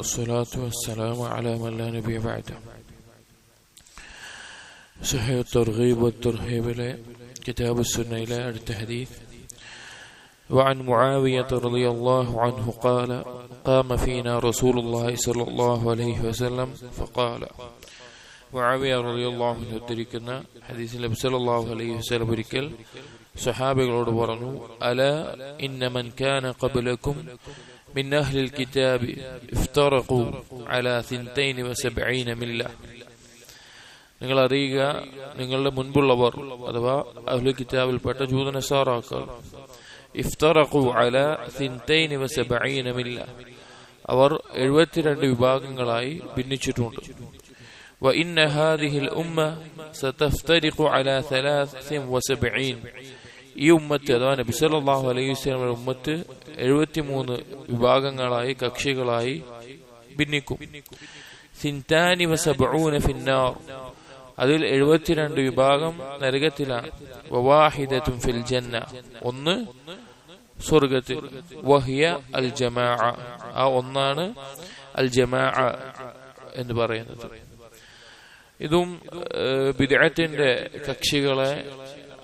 الصلاة والسلام على من لا نبي بعده صحيح الترغيب والترهيب إلى كتاب السنة إلى التحديث وعن معاوية رضي الله عنه قال قام فينا رسول الله صلى الله عليه وسلم فقال മുആവിയ റളിയല്ലാഹു അൻഹു ഉദ്ധരിക്കുന്ന ഹദീസിൽ നബി സല്ലല്ലാഹു അലൈഹി വസല്ലം ഒരിക്കൽ സഹാബികളോട് പറഞ്ഞു അല ഇന്ന മൻ കാന ഖബ്ലകും മിൻ അഹ്ലിൽ കിതാബി ഇഫ്തറഖു അലാ 72 മില്ല നിങ്ങൾ അറിയുക നിങ്ങളുടെ മുൻപുള്ളവർ അഥവാ അഹ്ലു കിതാബിൽപ്പെട്ട ജൂതനസാറാക്കൾ ഇഫ്തറഖു അല 72 മില്ല അവർ എഴുപത്തിരണ്ട് വിഭാഗങ്ങളായി ഭിന്നിച്ചിട്ടുണ്ട് وإن هذه الأمة ستفترق على ثلاث وسبعين ഈ ഉമ്മത്ത് അഥവാ നബി സല്ലല്ലാഹു അലൈഹി വസല്ലമയുടെ ഉമ്മത്ത് എഴുപത്തിമൂന്ന് വിഭാഗങ്ങളായി കക്ഷികളായി ഭിന്നിക്കും. സിൻതാനി വസബൂന ഫിന്നാർ. അതിൽ എഴുപത്തിരണ്ട് വിഭാഗം നരകത്തിലാണ്. ഫിൽ ജന്ന. ഒന്ന് സ്വർഗത്തിൽ. വഹിയ അൽ ജമാ ആ ഒന്നാണ് അൽ ജമാ എന്ന് പറയുന്നത്. ഇതും വിദേഹത്തിന്റെ കക്ഷികളെ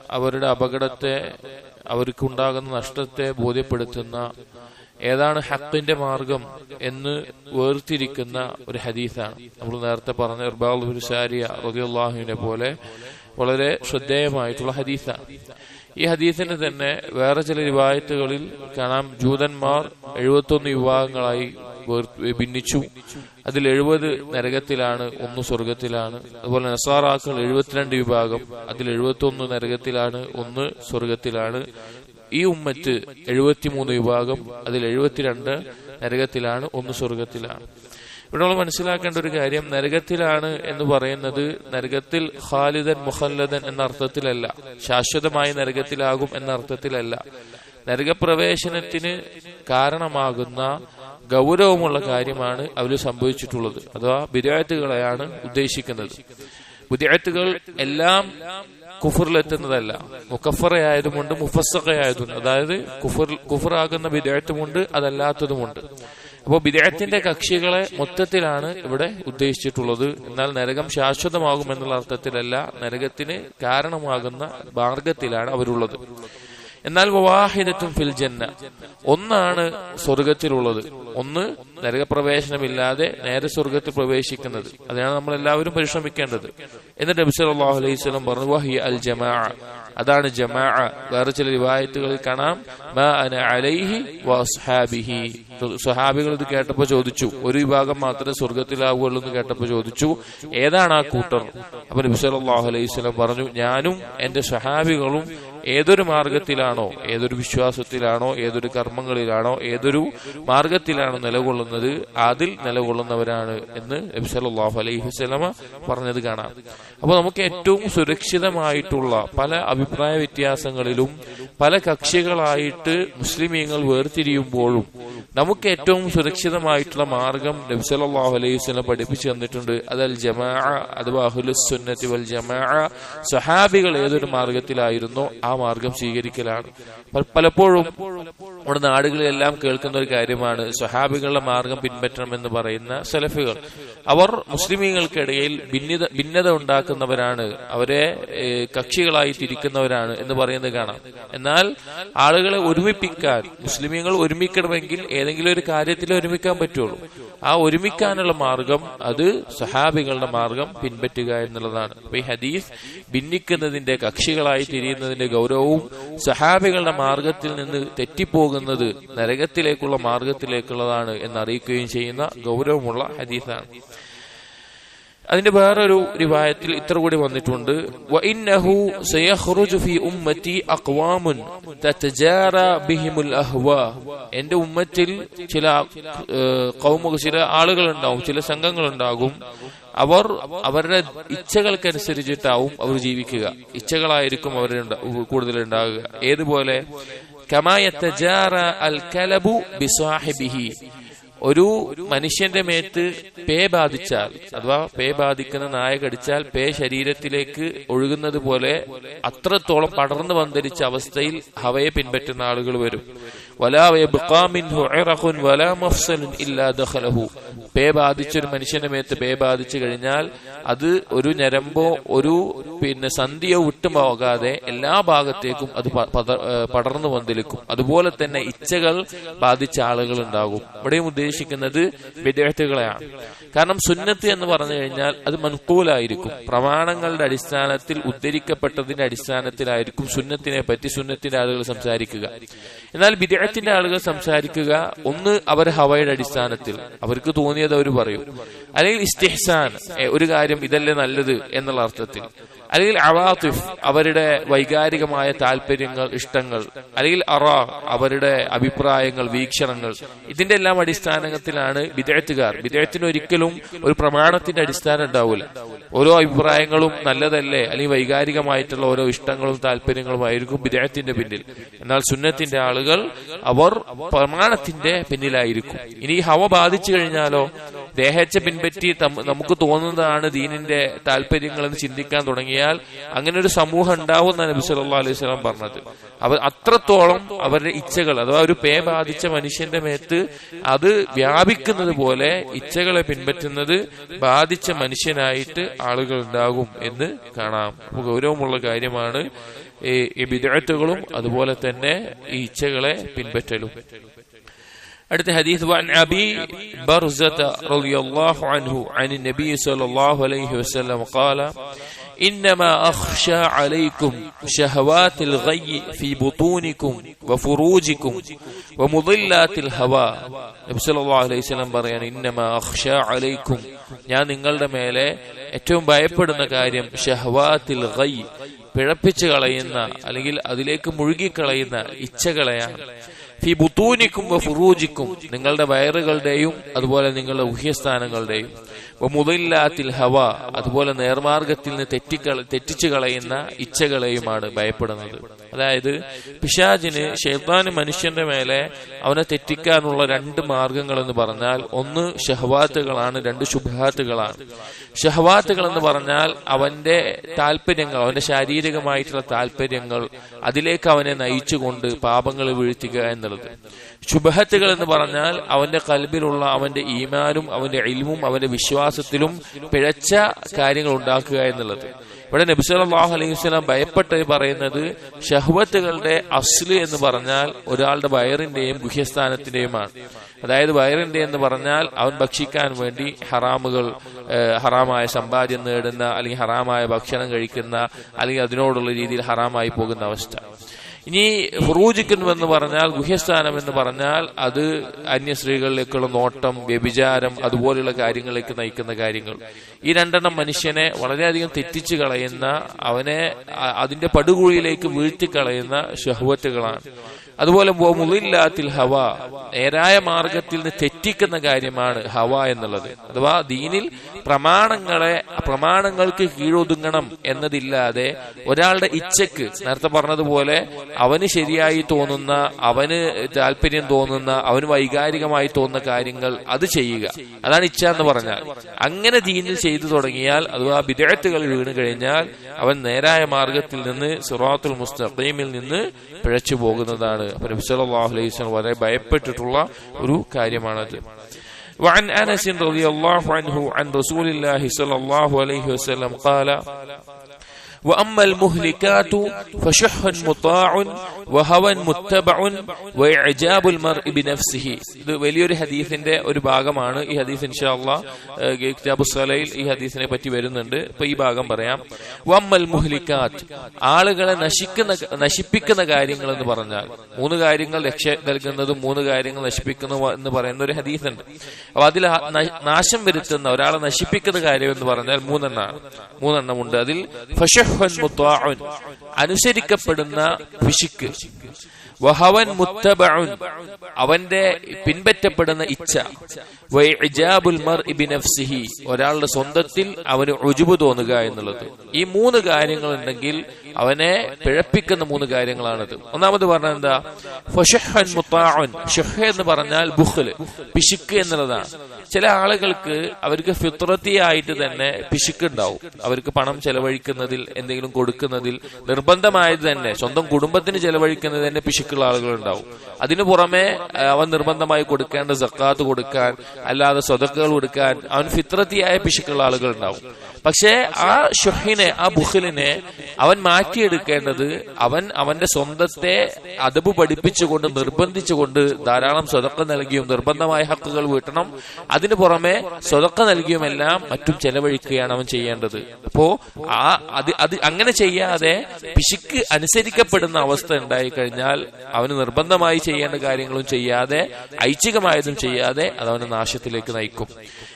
അവരുടെ അപകടത്തെ അവർക്കുണ്ടാകുന്ന നഷ്ടത്തെ ബോധ്യപ്പെടുത്തുന്ന ഏതാണ് ഹക്കിന്റെ മാർഗം എന്ന് വേർതിരിക്കുന്ന ഒരു ഹദീസാണ്. നമ്മൾ നേരത്തെ പറഞ്ഞ ഇർബാൽ സാരിയ റബിയുള്ളാഹുവിനെ പോലെ വളരെ ശ്രദ്ധേയമായിട്ടുള്ള ഹദീസാണ്. ഈ ഹദീസിനെ തന്നെ വേറെ ചില റിവായത്തുകളിൽ കാണാം. ജൂതന്മാർ എഴുപത്തൊന്ന് വിഭാഗങ്ങളായി ഭിന്നിച്ചു അതിൽ എഴുപത് നരകത്തിലാണ് ഒന്ന് സ്വർഗത്തിലാണ്. അതുപോലെ നസാറാക്കൾ എഴുപത്തിരണ്ട് വിഭാഗം. അതിൽ എഴുപത്തി നരകത്തിലാണ് ഒന്ന് സ്വർഗത്തിലാണ്. ഈ ഉമ്മത്ത് എഴുപത്തിമൂന്ന് വിഭാഗം. അതിൽ എഴുപത്തിരണ്ട് നരകത്തിലാണ് ഒന്ന് സ്വർഗത്തിലാണ്. ഇവിടെ നമ്മൾ മനസ്സിലാക്കേണ്ട ഒരു കാര്യം നരകത്തിലാണ് എന്ന് പറയുന്നത് നരകത്തിൽ ഖാലിദൻ മുഹല്ലദൻ എന്ന അർത്ഥത്തിലല്ല. ശാശ്വതമായി നരകത്തിലാകും എന്ന അർത്ഥത്തിലല്ല. നരകപ്രവേശനത്തിന് കാരണമാകുന്ന ഗൗരവമുള്ള കാര്യമാണ് അവർ സംഭവിച്ചിട്ടുള്ളത്. അഥവാ ബിരായത്തുകളെയാണ് ഉദ്ദേശിക്കുന്നത്. ബുദ്ധിയത്തുകൾ എല്ലാം കുഫറിലെത്തുന്നതല്ല. മുക്കഫറയായതുമുണ്ട് മുഫസ്സഖയായതുമുണ്ട്. അതായത് കുഫർ കുഫറാകുന്ന ബിദഴത്തുമുണ്ട് അതല്ലാത്തതുമുണ്ട്. അപ്പോൾ ബിദഴത്തിന്റെ കക്ഷികളെ മൊത്തത്തിലാണ് ഇവിടെ ഉദ്ദേശിച്ചിട്ടുള്ളത്. എന്നാൽ നരകം ശാശ്വതമാകും എന്നുള്ള അർത്ഥത്തിലല്ല നരകത്തിന് കാരണമാകുന്ന മാർഗത്തിലാണ് അവരുള്ളത്. എന്നാൽ വവാഹിദത്തും ഫിൽ ജന്ന. ഒന്നാണ് സ്വർഗത്തിലുള്ളത്. ഒന്ന് നരകപ്രവേശനമില്ലാതെ നേരെ സ്വർഗത്തിൽ പ്രവേശിക്കുന്നത്. അതിനാണ് നമ്മൾ എല്ലാവരും പരിശ്രമിക്കേണ്ടത്. എന്നിട്ട് നബി അള്ളാഹു അലൈഹി സ്വലം പറഞ്ഞു വഹി അൽ ജമാ അതാണ് ജമാ വേറെ ചില റിവായത്തുകളിൽ കാണാം. അലൈഹി സ്വഹാബികൾ ഇത് കേട്ടപ്പോൾ ചോദിച്ചു. ഒരു വിഭാഗം മാത്രമേ സ്വർഗത്തിലാവുകയുള്ളൂ എന്ന് കേട്ടപ്പോൾ ചോദിച്ചു. ഏതാണ് ആ കൂട്ടർ? അപ്പൊ നബി സല്ലല്ലാഹു അലൈഹി സ്വലം പറഞ്ഞു ഞാനും എന്റെ സ്വഹാബികളും ഏതൊരു മാർഗത്തിലാണോ ഏതൊരു വിശ്വാസത്തിലാണോ ഏതൊരു കർമ്മങ്ങളിലാണോ ഏതൊരു മാർഗത്തിലാണോ നിലകൊള്ളുന്നത് അതിൽ നിലകൊള്ളുന്നവരാണ് എന്ന് നബി സല്ലല്ലാഹു അലൈഹി സ്വലമ പറഞ്ഞത് കാണാം. അപ്പോൾ നമുക്ക് ഏറ്റവും സുരക്ഷിതമായിട്ടുള്ള പല അഭിപ്രായ വ്യത്യാസങ്ങളിലും പല കക്ഷികളായിട്ട് മുസ്ലിമീങ്ങൾ വേർതിരിയുമ്പോഴും നമുക്ക് ഏറ്റവും സുരക്ഷിതമായിട്ടുള്ള മാർഗം നബി സല്ലല്ലാഹു അലൈഹി വസല്ലം പഠിപ്പിച്ചു തന്നിട്ടുണ്ട്. അൽ ജമാ അഥവാ അഹുലുസുന്നത്തി വൽ ജമാ സഹാബികൾ ഏതൊരു മാർഗത്തിലായിരുന്നോ ആ മാർഗം സ്വീകരിക്കലാണ്. പലപ്പോഴും നമ്മുടെ നാടുകളിലെല്ലാം കേൾക്കുന്ന ഒരു കാര്യമാണ് സഹാബികളുടെ മാർഗം പിൻപറ്റണമെന്ന് പറയുന്ന സലഫികൾ. അവർ മുസ്ലിമീങ്ങൾക്കിടയിൽ ഭിന്നത ഭിന്നത ഉണ്ടാക്കുന്നവരാണ്. അവരെ കക്ഷികളായി തിരിക്കുന്നവരാണ് എന്ന് പറയുന്നത് കാണാം. എന്നാൽ ആളുകളെ ഒരുമിപ്പിക്കാൻ മുസ്ലിമീങ്ങൾ ഒരുമിക്കണമെങ്കിൽ ഏതെങ്കിലും ഒരു കാര്യത്തിൽ ഒരുമിക്കാൻ പറ്റുള്ളൂ. ആ ഒരുമിക്കാനുള്ള മാർഗം അത് സഹാബികളുടെ മാർഗം പിൻപറ്റുക എന്നുള്ളതാണ്. അപ്പൊ ഈ ഹദീസ് ഭിന്നിക്കുന്നതിന്റെ കക്ഷികളായി തിരിയുന്നതിന്റെ ഗൗരവവും സഹാബികളുടെ മാർഗത്തിൽ നിന്ന് തെറ്റിപ്പോകുന്നത് നരകത്തിലേക്കുള്ള മാർഗത്തിലേക്കുള്ളതാണ് എന്നറിയിക്കുകയും ചെയ്യുന്ന ഗൗരവമുള്ള ഹദീസാണ്. അതിന്റെ വേറൊരു റിവായത്തിൽ ഇത്ര കൂടി വന്നിട്ടുണ്ട്. വഇന്നഹു ഫീ അഖ്വാമുൻ ബിഹിമുൽ അഹ്വാ. എന്റെ ഉമ്മത്തിൽ ചില കൗമുക ചില ആളുകൾ ഉണ്ടാവും ചില സംഘങ്ങൾ ഉണ്ടാകും അവർ അവരുടെ ഇച്ഛകൾക്കനുസരിച്ചിട്ടാവും അവർ ജീവിക്കുക. ഇച്ഛകളായിരിക്കും അവർ കൂടുതൽ ഉണ്ടാകുക. ഏതുപോലെ? കമായത്തജാറ അൽ കലബു ബിസാഹിബിഹി ഒരു മനുഷ്യന്റെ മേത്ത് പേ ബാധിച്ചാൽ അഥവാ പേ ബാധിക്കുന്ന നായ കടിച്ചാൽ പേ ശരീരത്തിലേക്ക് ഒഴുകുന്നത് പോലെ അത്രത്തോളം പടർന്നു പന്തരിച്ച അവസ്ഥയിൽ ഹവയെ പിൻപറ്റുന്ന ആളുകൾ വരും. പേ ബാധിച്ച ഒരു മനുഷ്യന്റെ മേത്ത് പേ ബാധിച്ചു കഴിഞ്ഞാൽ അത് ഒരു ഞരമ്പോ ഒരു പിന്നെ സന്ധിയോ വിട്ടുപോകാതെ എല്ലാ ഭാഗത്തേക്കും അത് പടർന്നു വന്നിരിക്കും അതുപോലെ തന്നെ ഇച്ഛകൾ ബാധിച്ച ആളുകൾ ഉണ്ടാകും. ഇവിടെയും ഉദ്ദേശിക്കുന്നത് വിദ്യാർത്ഥികളെയാണ്. കാരണം സുന്നത്ത് എന്ന് പറഞ്ഞു കഴിഞ്ഞാൽ അത് മൻകൂലായിരിക്കും. പ്രമാണങ്ങളുടെ അടിസ്ഥാനത്തിൽ ഉദ്ധരിക്കപ്പെട്ടതിന്റെ അടിസ്ഥാനത്തിലായിരിക്കും സുന്നത്തിനെ പറ്റി സുന്നത്തിന്റെ ആളുകൾ സംസാരിക്കുക. എന്നാൽ വിദേഹത്തിന്റെ ആളുകൾ സംസാരിക്കുക ഒന്ന് അവർ ഹവയുടെ അടിസ്ഥാനത്തിൽ. അവർക്ക് തോന്നിയത് അവർ പറയും. അല്ലെങ്കിൽ ഇസ്തിഹ്സാൻ ഒരു കാര്യം ഇതല്ലേ നല്ലത് എന്നുള്ള അർത്ഥത്തിൽ. അല്ലെങ്കിൽ അവാത്തിഫ് അവരുടെ വൈകാരികമായ താല്പര്യങ്ങൾ ഇഷ്ടങ്ങൾ അല്ലെങ്കിൽ അറാ അവരുടെ അഭിപ്രായങ്ങൾ വീക്ഷണങ്ങൾ ഇതിന്റെ എല്ലാം അടിസ്ഥാനത്തിലാണ് വിദേഹത്തുകാർ വിദേഹത്തിന് ഒരിക്കലും ഒരു പ്രമാണത്തിന്റെ അടിസ്ഥാനം ഉണ്ടാവില്ല ഓരോ അഭിപ്രായങ്ങളും നല്ലതല്ലേ? അല്ലെങ്കിൽ വൈകാരികമായിട്ടുള്ള ഓരോ ഇഷ്ടങ്ങളും താല്പര്യങ്ങളും ആയിരിക്കും വിദേഹത്തിന്റെ പിന്നിൽ. എന്നാൽ സുന്നത്തിന്റെ ആളുകൾ അവർ പ്രമാണത്തിന്റെ പിന്നിലായിരിക്കും. ഇനി ഹവ ബാധിച്ചു കഴിഞ്ഞാലോ? ദേഹത്തെ പിൻപറ്റി നമുക്ക് തോന്നുന്നതാണ് ദീനിന്റെ താല്പര്യങ്ങൾ എന്ന് ചിന്തിക്കാൻ തുടങ്ങിയാൽ അങ്ങനെ ഒരു സമൂഹം ഉണ്ടാവും നബി സല്ലാ അലൈഹി സ്വലാം പറഞ്ഞത്. അവർ അത്രത്തോളം അവരുടെ ഇച്ഛകൾ അഥവാ ഒരു പേ ബാധിച്ച മനുഷ്യന്റെ മേത്ത് അത് വ്യാപിക്കുന്നത് പോലെ ഇച്ഛകളെ പിൻപറ്റുന്നത് ബാധിച്ച മനുഷ്യനായിട്ട് ആളുകൾ ഉണ്ടാകും എന്ന് കാണാം. ഗൗരവമുള്ള കാര്യമാണ് ഈ ബിദഅത്തുകളും അതുപോലെ തന്നെ ഈ ഇച്ഛകളെ പിൻപറ്റലും. അടുത്ത ഹദീസ് വൻ അബി ബർസത റളിയല്ലാഹു അൻഹു عن النبي صلى الله عليه وسلم قال إنما أخشى عليكم شهوات الغي في بطونكم وفروجكم ومضلات الهوى നബി സല്ലല്ലാഹു അലൈഹി വസല്ലം പറയാണ് ഇന്നമ അഖ്ഷ അലൈക്കും ഞാൻ നിങ്ങളുടെ മേലെ ഏറ്റവും ഭയപ്പെടുന്ന കാര്യം ഷഹവാത്തിൽ ഗൈ പിഴപ്പിച്ചു കളയുന്ന അല്ലെങ്കിൽ അതിലേക്ക് മുഴുകിക്കളയുന്ന ഇച്ഛകളെയാണ് ഫി ഫുറൂജിക്കും നിങ്ങളുടെ വയറുകളുടെയും അതുപോലെ നിങ്ങളുടെ ഉഹ്യസ്ഥാനങ്ങളുടെയും. മുതലില്ലാത്തിൽ ഹവ അതുപോലെ നേർമാർഗത്തിൽ നിന്ന് തെറ്റിക്കള തെറ്റിച്ചു കളയുന്ന ഇച്ഛകളെയുമാണ് ഭയപ്പെടുന്നത്. അതായത് പിശാജിന് ഷെയ്ത്താന് മനുഷ്യന്റെ മേലെ അവനെ തെറ്റിക്കാനുള്ള രണ്ട് മാർഗങ്ങൾ എന്ന് പറഞ്ഞാൽ ഒന്ന് ഷഹവാത്തുകളാണ് രണ്ട് ശുഭാത്തുകളാണ് ഷഹവാത്തുകൾ എന്ന് പറഞ്ഞാൽ അവന്റെ താല്പര്യങ്ങൾ അവന്റെ ശാരീരികമായിട്ടുള്ള താല്പര്യങ്ങൾ അതിലേക്ക് അവനെ നയിച്ചുകൊണ്ട് പാപങ്ങൾ വീഴ്ത്തുക എന്നുള്ളത് ശുഭഹത്തുകൾ എന്ന് പറഞ്ഞാൽ അവന്റെ കൽബിലുള്ള അവന്റെ ഈമാനും അവന്റെ ഇൽമും അവന്റെ വിശ്വാസത്തിലും പിഴച്ച കാര്യങ്ങൾ ഉണ്ടാക്കുക എന്നുള്ളത്. ഇവിടെ നബി സല്ലല്ലാഹു അലൈഹി വസ്ലാം ഭയപ്പെട്ട് പറയുന്നത് ഷഹ്വത്തുകളുടെ അസ്ല് എന്ന് പറഞ്ഞാൽ ഒരാളുടെ വയറിന്റെയും ഗുഹ്യസ്ഥാനത്തിന്റെയുമാണ്. അതായത് വയറിന്റെ എന്ന് പറഞ്ഞാൽ അവൻ ഭക്ഷിക്കാൻ വേണ്ടി ഹറാമുകൾ ഹറാമായ സമ്പാദ്യം നേടുന്ന അല്ലെങ്കിൽ ഹറാമായ ഭക്ഷണം കഴിക്കുന്ന അല്ലെങ്കിൽ അതിനോടുള്ള രീതിയിൽ ഹറാമായി പോകുന്ന അവസ്ഥ. ഇനി ഫുറൂജിക്കുന്നു എന്ന് പറഞ്ഞാൽ ഗുഹ്യസ്ഥാനം എന്ന് പറഞ്ഞാൽ അത് അന്യ സ്ത്രീകളിലേക്കുള്ള നോട്ടം വ്യഭിചാരം അതുപോലെയുള്ള കാര്യങ്ങളിലേക്ക് നയിക്കുന്ന കാര്യങ്ങൾ. ഈ രണ്ടെണ്ണം മനുഷ്യനെ വളരെയധികം തെറ്റിച്ചു കളയുന്ന അവനെ അതിന്റെ പടുകുഴിയിലേക്ക് വീഴ്ത്തിക്കളയുന്ന ഷഹ്വത്തുകളാണ് അതുപോലെ മുളില്ലാത്തിൽ ഹവ നേരായ മാർഗത്തിൽ നിന്ന് തെറ്റിക്കുന്ന കാര്യമാണ് ഹവ എന്നുള്ളത്. അഥവാ ദീനിൽ പ്രമാണങ്ങളെ പ്രമാണങ്ങൾക്ക് കീഴൊതുങ്ങണം എന്നതില്ലാതെ ഒരാളുടെ ഇച്ഛക്ക് നേരത്തെ പറഞ്ഞതുപോലെ അവന് ശരിയായി തോന്നുന്ന അവന് താല്പര്യം തോന്നുന്ന അവന് വൈകാരികമായി തോന്നുന്ന കാര്യങ്ങൾ അത് ചെയ്യുക. അതാണ് ഇച്ഛ എന്ന് പറഞ്ഞാൽ. അങ്ങനെ ദീനിൽ ചെയ്തു തുടങ്ങിയാൽ അഥവാ വിദേഹത്തുകൾ വീണ് കഴിഞ്ഞാൽ അവൻ നേരായ മാർഗത്തിൽ നിന്ന് സിറാത്തുൽ മുസ്തഖീമിൽ നിന്ന് പിഴച്ചു പോകുന്നതാണ് അപ്പൊ നബി സല്ലല്ലാഹു അലൈഹി വസല്ലം വളരെ ഭയപ്പെട്ടിട്ടുള്ള ഒരു കാര്യമാണത് وعن انس رضي الله عنه عن رسول الله صلى الله عليه وسلم قال واما المهلكات فشح مطاع وهوى متبع واعجاب المرء بنفسه ഇത് വലിയൊരു ഹദീസിന്റെ ഒരു ഭാഗമാണ് ഈ ഹദീസ് ഇൻഷാല്ലാ കിതാബു സലയിൽ ഈ ഹദീസിനെ പറ്റി വരുന്നുണ്ട് ഇപ്പൊ ഈ ഭാഗം പറയാം വമ്മൽ മുഹ്ലിക്കാത്ത് ആളുകളെ നശിക്കുന്ന നശിപ്പിക്കുന്ന കാര്യങ്ങൾ എന്ന് പറഞ്ഞാൽ മൂന്ന് കാര്യങ്ങൾ രക്ഷ നൽകുന്നതും മൂന്ന് കാര്യങ്ങൾ നശിപ്പിക്കുന്നു എന്ന് പറയുന്ന ഒരു ഹദീസുണ്ട് അപ്പൊ അതിൽ ആ ന- നാശം വരുത്തുന്ന ഒരാളെ നശിപ്പിക്കുന്ന കാര്യം എന്ന് പറഞ്ഞാൽ മൂന്നെണ്ണമാണ് മൂന്നെണ്ണമുണ്ട് അതിൽ ഫഷഹ്വൻ അനുസരിക്കപ്പെടുന്ന പിശുക്ക് വഹവൻ മുത്തബഉൻ അവന്റെ പിൻപറ്റപ്പെടുന്ന ഇച്ഛ. ബിനഫ്സിഹി ഒരാളുടെ സ്വന്തത്തിൽ അവന് ഉജുബ് തോന്നുക എന്നുള്ളത്. ഈ മൂന്ന് കാര്യങ്ങൾ ഉണ്ടെങ്കിൽ അവനെ പിഴപ്പിക്കുന്ന മൂന്ന് കാര്യങ്ങളാണിത്. ഒന്നാമത് പറഞ്ഞ എന്താ? ഫഷഹൻ മുത്താഉൻ ഷഹ എന്ന് പറഞ്ഞാൽ ബുഖ്ല് പിശുക്ക് എന്നുള്ളതാണ്. ചില ആളുകൾക്ക് അവർക്ക് ഫിത്രത്തിയായിട്ട് തന്നെ പിശുക്ക് ഉണ്ടാവും. അവർക്ക് പണം ചെലവഴിക്കുന്നതിൽ എന്തെങ്കിലും കൊടുക്കുന്നതിൽ നിർബന്ധമായത് തന്നെ സ്വന്തം കുടുംബത്തിന് ചെലവഴിക്കുന്നത് തന്നെ പിശുക്ക് പിശുക്കുള്ള ആളുകളുണ്ടാവും. അതിനു പുറമെ അവൻ നിർബന്ധമായി കൊടുക്കേണ്ട സക്കാത്ത് കൊടുക്കാൻ അല്ലാതെ സ്വതക്കുകൾ കൊടുക്കാൻ അവൻ ഫിത്രത്തിയായ പിശുക്കുള്ള ആളുകളുണ്ടാവും. പക്ഷേ ആ ഷുഹിനെ ആ ബുഹിലിനെ അവൻ മാറ്റിയെടുക്കേണ്ടത് അവൻ അവന്റെ സ്വന്തത്തെ അതബ് പഠിപ്പിച്ചുകൊണ്ട് നിർബന്ധിച്ചുകൊണ്ട് ധാരാളം സ്വതക്ക നൽകിയും നിർബന്ധമായ ഹക്കുകൾ വീട്ടണം. അതിനു പുറമെ സ്വതക്ക നൽകിയുമെല്ലാം മറ്റും ചെലവഴിക്കുകയാണ് അവൻ ചെയ്യേണ്ടത്. അപ്പോ ആ അത് അത് അങ്ങനെ ചെയ്യാതെ പിശുക്ക് അനുസരിക്കപ്പെടുന്ന അവസ്ഥ ഉണ്ടായി കഴിഞ്ഞാൽ അവന് നിർബന്ധമായി ചെയ്യേണ്ട കാര്യങ്ങളും ചെയ്യാതെ ഐച്ഛികമായതും ചെയ്യാതെ അത് അവന് നാശത്തിലേക്ക് നയിക്കും.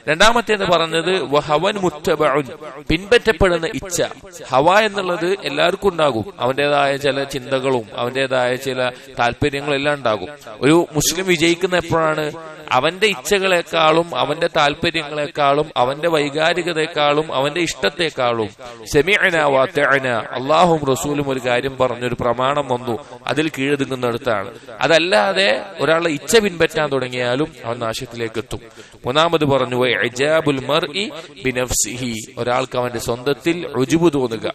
രണ്ടാമത്തേത് പറഞ്ഞത് ഹവൻ മുത്തബഉൻ പിൻപറ്റപ്പെടുന്ന ഇച്ഛ. ഹവ എന്നുള്ളത് എല്ലാവർക്കും ഉണ്ടാകും. അവന്റേതായ ചില ചിന്തകളും അവന്റേതായ ചില താല്പര്യങ്ങളും എല്ലാം ഉണ്ടാകും. ഒരു മുസ്ലിം വിജയിക്കുന്ന എപ്പോഴാണ്? അവന്റെ ഇച്ഛകളെക്കാളും അവന്റെ താല്പര്യങ്ങളെക്കാളും അവന്റെ വൈകാരികതയെക്കാളും അവന്റെ ഇഷ്ടത്തെക്കാളും. സെമിഅന വാത്തഅന അള്ളാഹും റസൂലും ഒരു കാര്യം പറഞ്ഞൊരു പ്രമാണം വന്നു. അതിൽ കീഴൊതുങ്ങുന്നിടത്താണ് അതല്ലാതെ ഒരാളെ ഇച്ഛ പിൻപറ്റാൻ തുടങ്ങിയാലും അവൻ നാശത്തിലേക്ക് എത്തും മൂന്നാമത് പറഞ്ഞു ഒരാൾക്ക് അവന്റെ സ്വന്തത്തിൽ റുജുബ് തോന്നുക.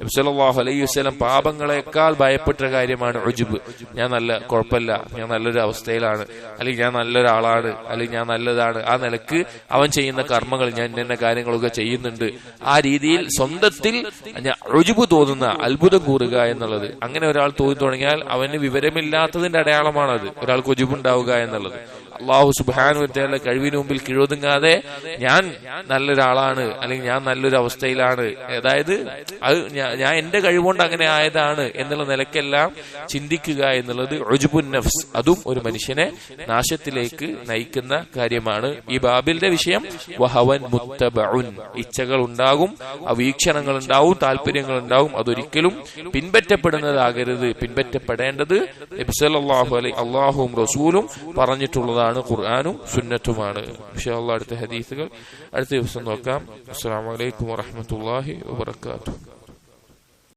നബി സല്ലല്ലാഹു അലൈഹി പാപങ്ങളെക്കാൾ ഭയപ്പെട്ട കാര്യമാണ് റുജുബ് ഞാൻ നല്ല കുഴപ്പമില്ല ഞാൻ നല്ലൊരു അവസ്ഥയിലാണ് അല്ലെങ്കിൽ ഞാൻ നല്ലൊരാളാണ് അല്ലെങ്കിൽ ഞാൻ നല്ലതാണ്. ആ നിലയ്ക്ക് അവൻ ചെയ്യുന്ന കർമ്മങ്ങൾ ഞാൻ ഇന്ന കാര്യങ്ങളൊക്കെ ചെയ്യുന്നുണ്ട്. ആ രീതിയിൽ സ്വന്തത്തിൽ ഞാൻ തോന്നുന്ന അത്ഭുതം കൂറുക എന്നുള്ളത്. അങ്ങനെ ഒരാൾ തോന്നി തുടങ്ങിയാൽ അവന് വിവരമില്ലാത്തതിന്റെ അടയാളമാണത്. ഒരാൾക്ക് റുജുബുണ്ടാവുക എന്നുള്ളത്. അള്ളാഹു സുബാനുവറ്റയുടെ കഴിവിന് മുമ്പിൽ കീഴൊതുങ്ങാതെ ഞാൻ നല്ലൊരാളാണ് അല്ലെങ്കിൽ ഞാൻ നല്ലൊരു അവസ്ഥയിലാണ് അതായത് അത് ഞാൻ എന്റെ കഴിവുകൊണ്ട് അങ്ങനെ ആയതാണ് എന്നുള്ള നിലക്കെല്ലാം ചിന്തിക്കുക എന്നുള്ളത് റുജുബുൻ നഫ്സ് അതും ഒരു മനുഷ്യനെ നാശത്തിലേക്ക് നയിക്കുന്ന കാര്യമാണ്. ഈ ബാബിലിന്റെ വിഷയം വഹവൻ മുത്തബഉൻ ഇച്ഛകൾ ഉണ്ടാകും അവീക്ഷണങ്ങൾ വീക്ഷണങ്ങൾ ഉണ്ടാവും താല്പര്യങ്ങൾ ഉണ്ടാവും അതൊരിക്കലും പിൻപറ്റപ്പെടുന്നതാകരുത്. പിൻപറ്റപ്പെടേണ്ടത് സല്ലല്ലാഹു അലൈഹി അള്ളാഹുവും റസൂലും പറഞ്ഞിട്ടുള്ളതാണ്. ഖുർആാനും സുന്നത്തുമാണ്. ഇൻഷാ അല്ലാഹ് അടുത്ത ഹദീസുകൾ അടുത്ത ദിവസം നോക്കാം. അസ്സലാമു അലൈക്കും വറഹ്മത്തുള്ളാഹി വബറകാതുഹു.